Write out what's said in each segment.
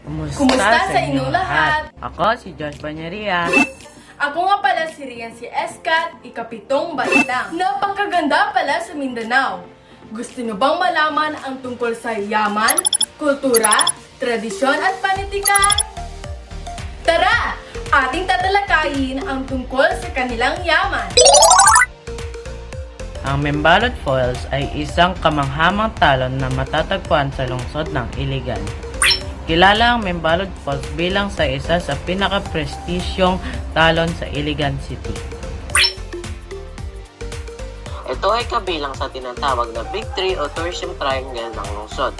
Kumusta, Kumusta sa inyong lahat? Ako si Josh Banyaria. Ako nga pala si Rian si Escat, ikapitong batlang. Napakaganda pala sa Mindanao. Gusto nyo bang malaman ang tungkol sa yaman, kultura, tradisyon at panitikan? Tara! Ating tatalakayin ang tungkol sa kanilang yaman. Ang Membalot Falls ay isang kamanghamang talon na matatagpuan sa lungsod ng Iligan. Kilala ang Membalot Falls bilang sa isa sa pinaka-prestisyong talon sa Iligan City. Ito ay kabilang sa tinatawag na Big Three o Tourism Triangle ng lungsod.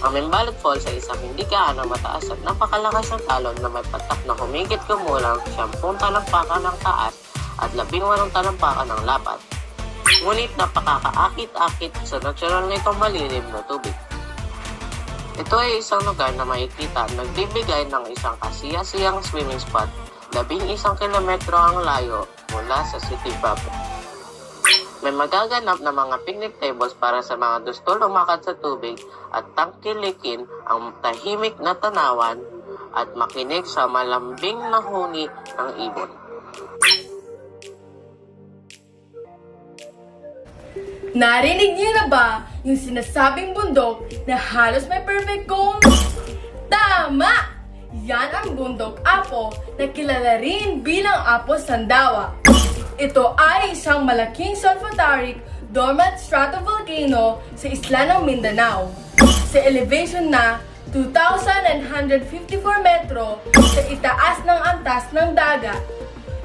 Ang Membalot Falls ay isang hindi gaano mataas at napakalakas ng talon na may patak na humigit kumulang 10 talampakan ng taas at 18 talampakan ng lapad. Ngunit napakakaakit-akit sa natural na itong malilim na tubig. Ito ay isang lugar na makikita nagbibigay ng isang kasiyasiyang swimming spot, labing isang kilometro ang layo mula sa city proper. May magaganap na mga picnic tables para sa mga gusto lumakad sa tubig at tangkilikin ang tahimik na tanawan at makinig sa malambing na huni ng ibon. Narinig niyo na ba yung sinasabing bundok na halos may perfect cone? Tama! Yan ang bundok Apo na kilala rin bilang Apo Sandawa. Ito ay isang malaking sulfuric dormant stratovolcano sa isla ng Mindanao. Sa elevation na 2,154 metro sa itaas ng antas ng dagat.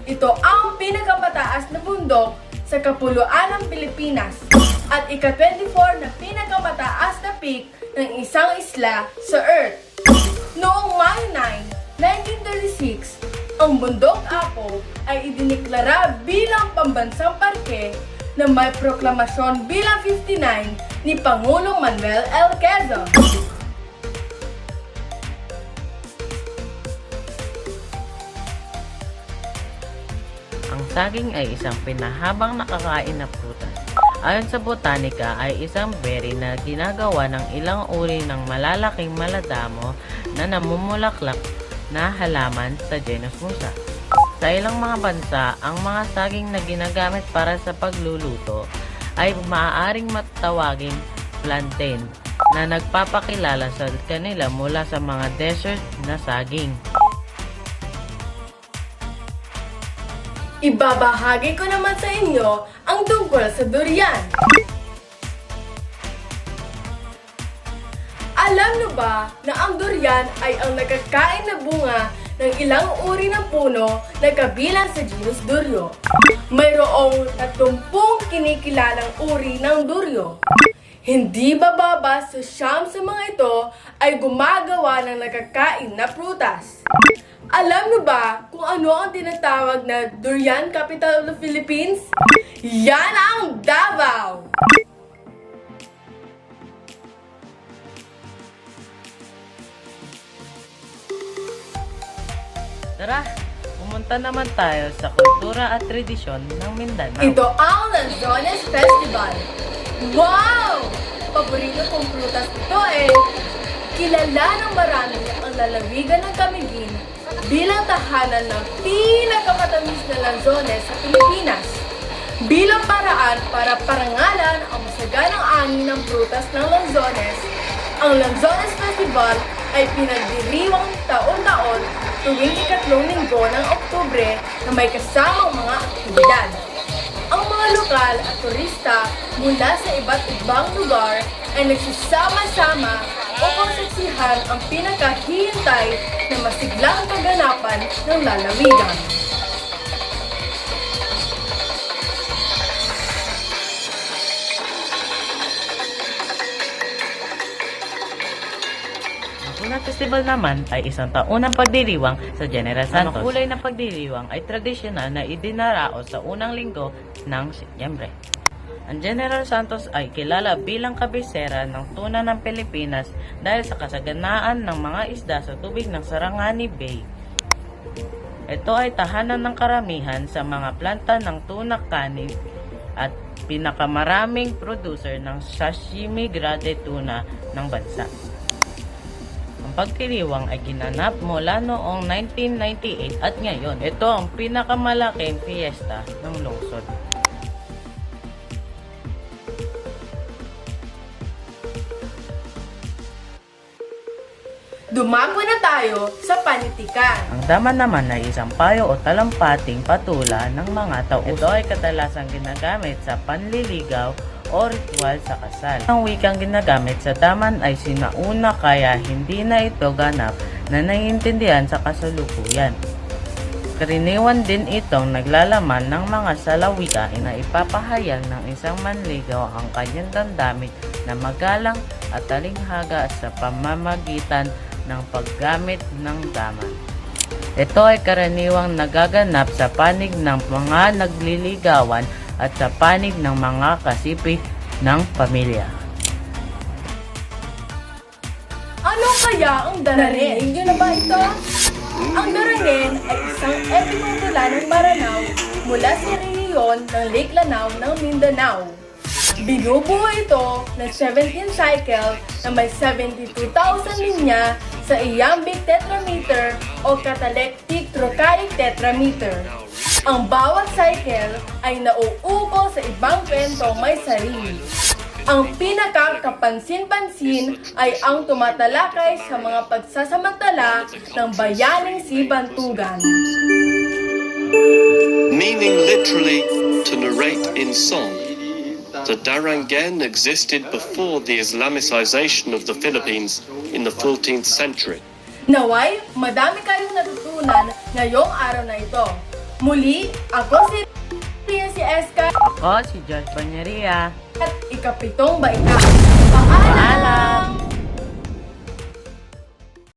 Ito ang pinakamataas na bundok sa kapuluan ng Pilipinas at ika-24 na pinakamataas na peak ng isang isla sa Earth. Noong Mayo 9, 1936, ang bundok Apo ay idiniklara bilang pambansang parke na may proklamasyon bilang 59 ni Pangulong Manuel L. Quezon. Saging ay isang pinahabang nakakain na prutas. Ayon sa botanika ay isang berry na ginagawa ng ilang uri ng malalaking maladamo na namumulaklak na halaman sa genus Musa. Sa ilang mga bansa, ang mga saging na ginagamit para sa pagluluto ay maaaring matawaging plantain na nagpapakilala sa kanila mula sa mga desert na saging. Ibabahagi ko naman sa inyo ang tungkol sa durian. Alam nyo ba na ang durian ay ang nakakain na bunga ng ilang uri ng puno na kabilang sa genus Duryo? Mayroong 30 kinikilalang uri ng Duryo. Hindi bababa sa siyam sa mga ito ay gumagawa ng nakakain na prutas. Alam mo ba kung ano ang tinatawag na Durian Capital of the Philippines? Yan ang Davao! Tara, pumunta naman tayo sa kultura at tradisyon ng Mindanao. Ito ang Lanzones Festival. Wow! Paborito kong prutas ito eh. Kilala ng marami ang lalawigan ng Camiguin bilang tahanan ng pinakamatamis na lanzones sa Pilipinas. Bilang paraan para parangalan ang masaganang ani ng prutas ng lanzones, ang Lanzones Festival ay pinagdiriwang taon-taon tuwing ikatlong linggo ng Oktubre na may kasamang mga aktibidad. Ang mga lokal at turista mula sa iba't ibang lugar ay nagsisama-sama upang saksihan ang pinakahihintay na masiglang kaganapan ng lalawigan. Ang unang festival naman ay isang taunang pagdiriwang sa General Santos. Ang kulay ng pagdiriwang ay tradisyonal na idinaraos sa unang linggo ng Setyembre. Ang General Santos ay kilala bilang kabisera ng tuna ng Pilipinas dahil sa kasaganaan ng mga isda sa tubig ng Sarangani Bay. Ito ay tahanan ng karamihan sa mga planta ng tuna kanig at pinakamaraming producer ng sashimi grade tuna ng bansa. Ang Ang pagdiriwang ay ginanap mula noong 1998 at ngayon ito ang pinakamalaking fiesta ng lungsod. Dumako na tayo sa panitikan. Ang dama naman ay isang payo o talampating patula ng mga tao. Ito ay kadalasang ginagamit sa panliligaw o ritual sa kasal. Ang wikang ginagamit sa daman ay sinauna kaya hindi na ito ganap na naiintindihan sa kasalukuyan. Karaniwan din itong naglalaman ng mga salawika na ipapahayag ng isang manligaw ang kanyang damdamin na magalang at talinghaga sa pamamagitan ng paggamit ng daman. Ito ay karaniwang nagaganap sa panig ng mga nagliligawan at sa panig ng mga kasipi ng pamilya. Ano kaya ang daranin? Narinig na ba ito? Ang daranin ay isang epikong tula ng Maranao mula sa rehiyon ng Lake Lanao ng Mindanao. Binubuo ito ng 17 cycle na may 72,000 linya sa iambic tetrameter o catalectic trochaic tetrameter. Ang bawat cycle ay nauuko sa ibang kwentong may sarili. Ang pinakakapansin-pansin ay ang tumatalakay sa mga pagsasamantala ng bayaning si Bantugan. Meaning literally to narrate in song. The Darangen existed before the Islamicization of the Philippines in the 14th century. Naway, madami kayong natutunan ngayong araw na ito. Muli, ako si Rian si Eska Ako si Josh Banyaria. at ikapitong baika. Paalam! Paalam!